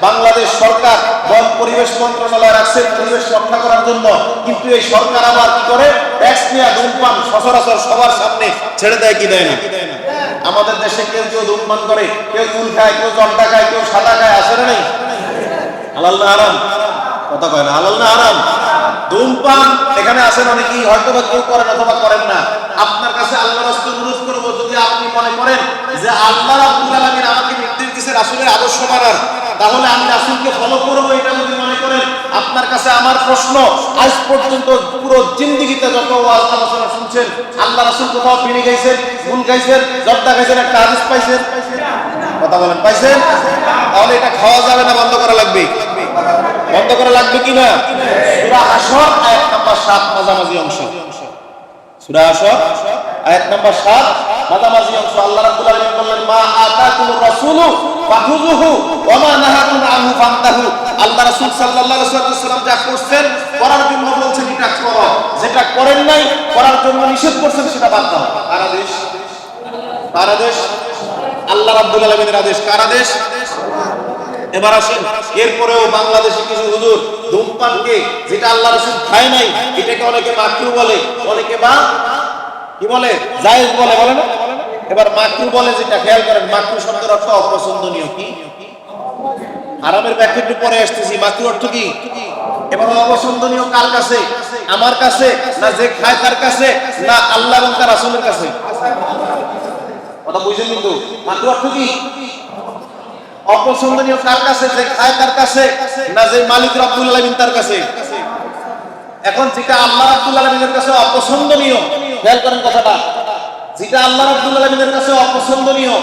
বাংলাদেশ সরকার কিন্তু কি ছেড়ে দেয় কি দেয় না? আমাদের দেশে কেউ কেউ ধূমপান করে, কেউ কুল খায়, কেউ জলটা খায়, কেউ সাদা খায়, আসে না নেই? না হারাম? কথা কয় না, হালাল না হারাম? ধূমপান এখানে আসেন অনেকেই হয়তো বা কেউ করেন অথবা করেন না। আপনার কাছে আল্লাহ রাস্তা অনুরোধ করব, যদি আপনি মনে করেন যে আল্লাহ রাব্বুল আলামিন আমাকে নির্দেশ দিয়েছে রাসূলের আদর্শ মানার, তাহলে আমি রাসূলকে ফলো করব। এটা যদি মনে করেন, আপনার কাছে আমার প্রশ্ন, আজ পর্যন্ত পুরো জিন্দেগিতে যত ওয়াজ আলোচনা শুনছেন, আল্লাহ রাসূল কোথাও বিড়ি গাইছেন গুল গাইছেন, জর্দা গাইছেন, একটা হাদিস পাইছেন। কথা বলেন, পাইছেন? তাহলে এটা খাওয়া যাবে না, বন্ধ করা লাগবে? বন্ধ করা লাগবে কি না সূরা হাসর আয়াত নাম্বার 7 মাঝামাঝি অংশ। সূরা হাসর আয়াত নাম্বার 7 মাঝামাঝি অংশ আল্লাহ রাব্বুল আলামিন বললেন, মা আতাকুমুর রাসূলু ফাখুযুহু ওয়া মা নাহাকুম আনহু আল্লাহ রাসূল সাল্লাল্লাহু আলাইহি যা করছেন, করার জন্য বলছেন, এটা করো। যেটা করেন নাই, করার জন্য নিষেধ করছেন, সেটা বাদ দাও। কার আল্লাহ রাব্বুল আলামিনের আদেশ, কার আদেশ এবার আসেন। এরপরেও বাংলাদেশে কিছু হুজুর ধূমপানকে, যেটা আল্লাহ রসুল খায় নাই, এটাকে অনেকে মাকরু বলে। অনেকে বা কি বলে? জায়েজ বলে বলে না? এবার মাকরু বলে যেটা, খেয়াল করেন, মাকরু শব্দের অর্থ অপছন্দনীয় কি? আরামের ব্যাখ্যা একটু পরে আসতেছি। মাকরু অর্থ কি? এবার অপছন্দনীয় কার কাছে? আমার কাছে, না যে খায় তার কাছে, না আল্লাহ এবং তার রাসূলের কাছে? কথা বুঝেন কিন্তু। মাকরু অর্থ কি? অপছন্দনীয় কার কাছে? যে খায় তার কাছে? না যে মালিক রাব্বুল আলামিন তার কাছে? এখন যেটা আল্লাহ রাব্বুল আলামিনের কাছে অপছন্দনীয়, খেয়াল করেন কথাটা। যেটা আল্লাহ রাব্বুল আলামিনের কাছে অপছন্দনীয়,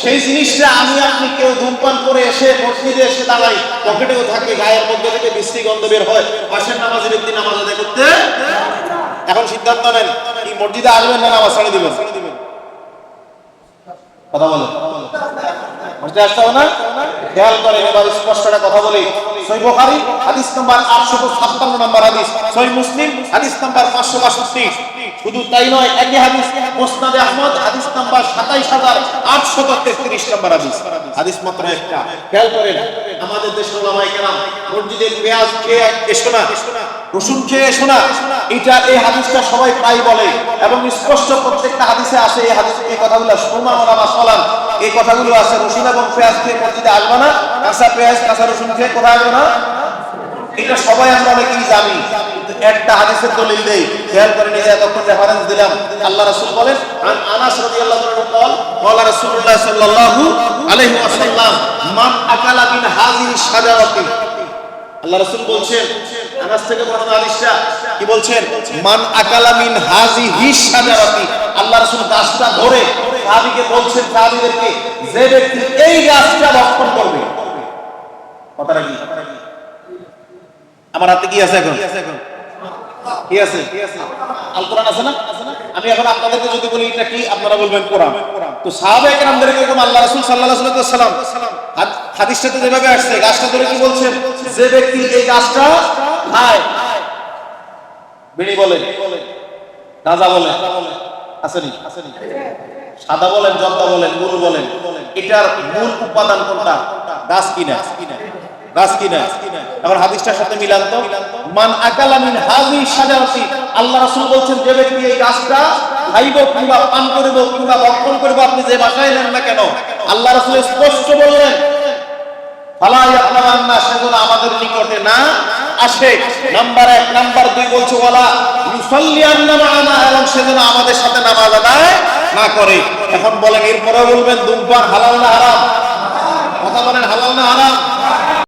সেই জিনিসটা আমি আপনি কেউ ধূমপান করে এসে মসজিদে এসে দাঁড়াই, পকেটেও থাকে, গায়ের মধ্যে থেকে বৃষ্টি গন্ধ বের হয়, পাশের নামাজের ব্যক্তি নামাজ আদায় করতে এখন সিদ্ধান্ত নেন, কি মসজিদে আসবেন না নামাজ ছাড়ে দিবেন? কথা বলো বুঝতে আসতে হবে না? খেয়াল করে এবার স্পষ্ট একটা কথা বলি। সই বোখারি, হাদিস নাম্বার 856 নম্বর হাদিস। সই মুসলিম, হাদিস নাম্বার 562 শুধু তাই নয়, একই হাদিস মোস্তাদে আহমদ, হাদিস নাম্বার 27833 নম্বর হাদিস। হাদিস মাত্র একটা। খেয়াল করেন, আমাদের দেশের ওলামায়ে কেরাম মসজিদের পেঁয়াজ খেয়ে এসো না। ওষুধ খেয়ে শোনা, এটা এই হাদিসটা সবাই প্রায় বলে এবং স্পষ্ট প্রত্যেকটা হাদিসে আসে এই হাদিস এই কথাগুলো। সোমা ওলামা সলাম এই কথাগুলো আছে রসুন এবং পেঁয়াজ খেয়ে মসজিদে আসবে না, কাঁচা পেঁয়াজ, কাঁচা রসুন খেয়ে কোথায় আসবে না? এটা সবাই আমরা অনেকেই জানি একটা হাদিসের দলিল দেই, খেয়াল করে নিজে এতক্ষণ রেফারেন্স দিলাম। আল্লাহ রসুল বলেন, আন আনাস রাদিয়াল্লাহু তাআলা বল বলা রাসূলুল্লাহ সাল্লাল্লাহু আলাইহি ওয়াসাল্লাম, মান আকালা মিন হাযিহি শাজারাতি আল্লাহ রাসূল বলছেন আনাস থেকে বর্ণনা হাদিসটা কি বলছেন? মান আকালা মিন শাজারাতি। আল্লাহ রাসূল গাছটা ধরে সাহাবীকে বলছেন, সাহাবীদেরকে, যে ব্যক্তি এই গাছটা করবে। কথাটা কি? আমার হাতে কি আছে এখন? কি আছে? আল কোরআন আছে না? আমি এখন আপনাদেরকে যদি বলি, এটা কি? আপনারা বলবেন কোরআন। তো আল্লাহ রাসূল সাল্লাল্লাহু আলাইহি ওয়াসাল্লাম হাদিসটাতে যেভাবে আসছে, গাছটা ধরে কি বলছেন? যে ব্যক্তি এই গাছটা আল্লাহ বলছেন, যে ব্যক্তি এই গাছটা খাইব কিংবা পান করিব কিংবা ভক্ষণ করিব, আপনি যে ভাষায় নেন না কেন? আল্লাহ রাসূল স্পষ্ট বললেন, ফালা ইয়াতলামান্না সেজন্য আমাদের নিকটে না আসে। নাম্বার এক, নাম্বার দুই বলছে বলা সেজন্য আমাদের সাথে না করে। এখন বলেন এরপরে বলবেন হালাল না হারাম? কথা বলেন, হালাল না হারাম?